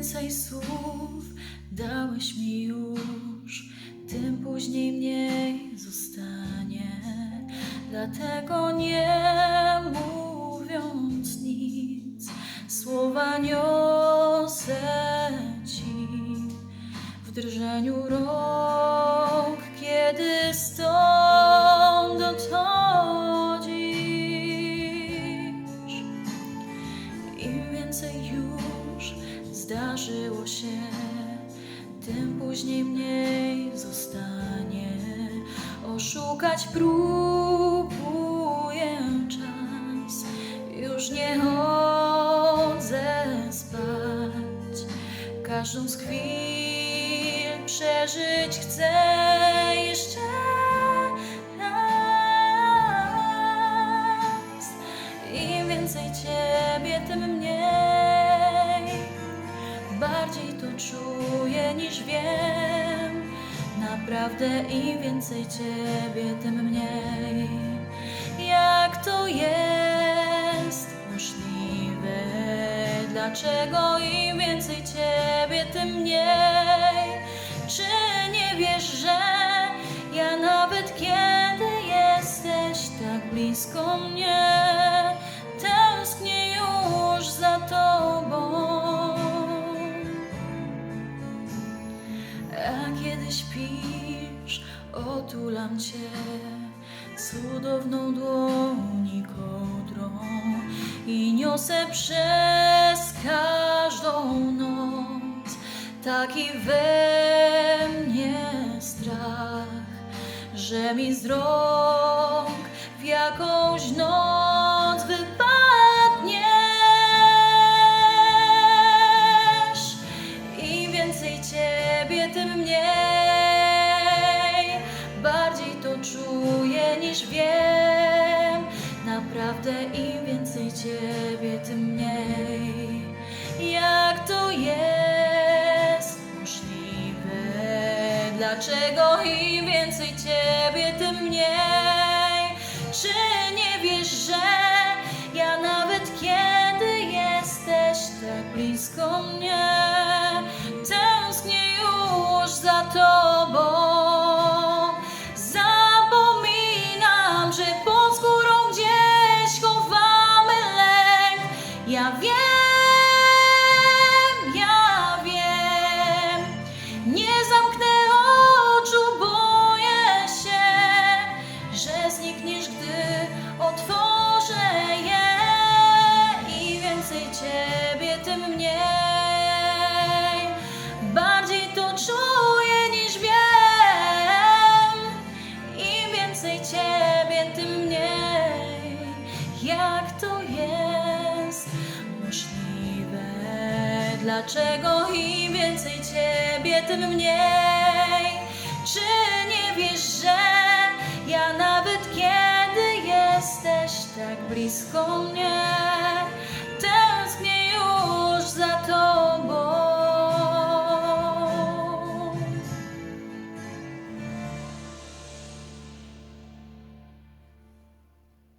więcej słów dałeś mi już, tym później mniej zostanie. Dlatego nie mówiąc nic, słowa niosę ci w drżeniu rąk, kiedy stąd odchodzisz. Im więcej już zdarzyło się, tym później mniej zostanie. Oszukać próbuję czas, już nie chodzę spać. Każdą z chwil przeżyć chcę jeszcze czuję niż wiem. Naprawdę im więcej Ciebie, tym mniej. Jak to jest możliwe? Dlaczego im więcej Ciebie, tym mniej? Czy nie wiesz, że ja nawet kiedy jesteś tak blisko mnie, śpisz, otulam Cię cudowną dłoni kołdrą i niosę przez każdą noc taki we mnie strach, że mi z rąk w jakąś noc Dlaczego im więcej Ciebie, tym mniej? Czy nie wiesz, że ja nawet kiedy jesteś tak blisko mnie, Dlaczego im więcej Ciebie, tym mniej? Czy nie wiesz, że ja nawet kiedy jesteś tak blisko mnie,